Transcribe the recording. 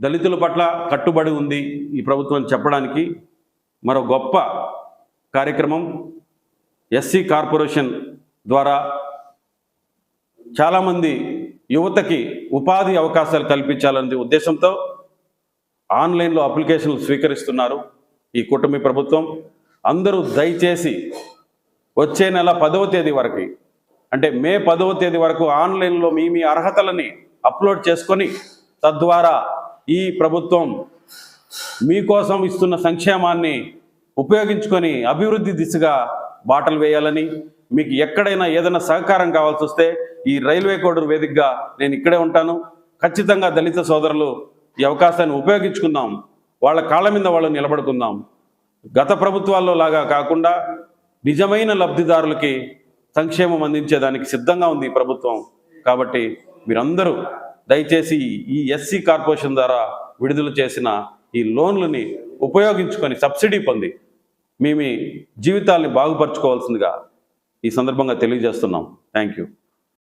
దళితుల పట్ల కట్టుబడి ఉంది ఈ ప్రభుత్వం చెప్పడానికి. మరో గొప్ప కార్యక్రమం ఎస్సీ కార్పొరేషన్ ద్వారా చాలామంది యువతకి ఉపాధి అవకాశాలు కల్పించాలనే ఉద్దేశంతో ఆన్లైన్లో అప్లికేషన్లు స్వీకరిస్తున్నారు ఈ కూటమి ప్రభుత్వం. అందరూ దయచేసి వచ్చే నెల పదవ తేదీ వరకు అంటే మే పదవ తేదీ వరకు ఆన్లైన్లో మీ మీ అర్హతలని అప్లోడ్ చేసుకొని తద్వారా ఈ ప్రభుత్వం మీకోసం ఇస్తున్న సంక్షేమాన్ని ఉపయోగించుకొని అభివృద్ధి దిశగా బాటలు వేయాలని మీకు ఎక్కడైనా ఏదైనా సహకారం కావాల్సి వస్తే ఈ రైల్వే కోడూరు వేదికగా నేను ఇక్కడే ఉంటాను. ఖచ్చితంగా దళిత సోదరులు ఈ అవకాశాన్ని ఉపయోగించుకుందాం. వాళ్ళ కాళ్ళ మీద వాళ్ళు నిలబడుకుందాం. గత ప్రభుత్వాల్లో లాగా కాకుండా నిజమైన లబ్ధిదారులకి సంక్షేమం అందించేదానికి సిద్ధంగా ఉంది ఈ ప్రభుత్వం. కాబట్టి మీరందరూ దయచేసి ఈ ఎస్సీ కార్పొరేషన్ ద్వారా విడుదల చేసిన ఈ లోన్లని ఉపయోగించుకొని సబ్సిడీ పొంది మీ మీ జీవితాల్ని బాగుపరచుకోవాల్సిందిగా ఈ సందర్భంగా తెలియజేస్తున్నాం. Thank you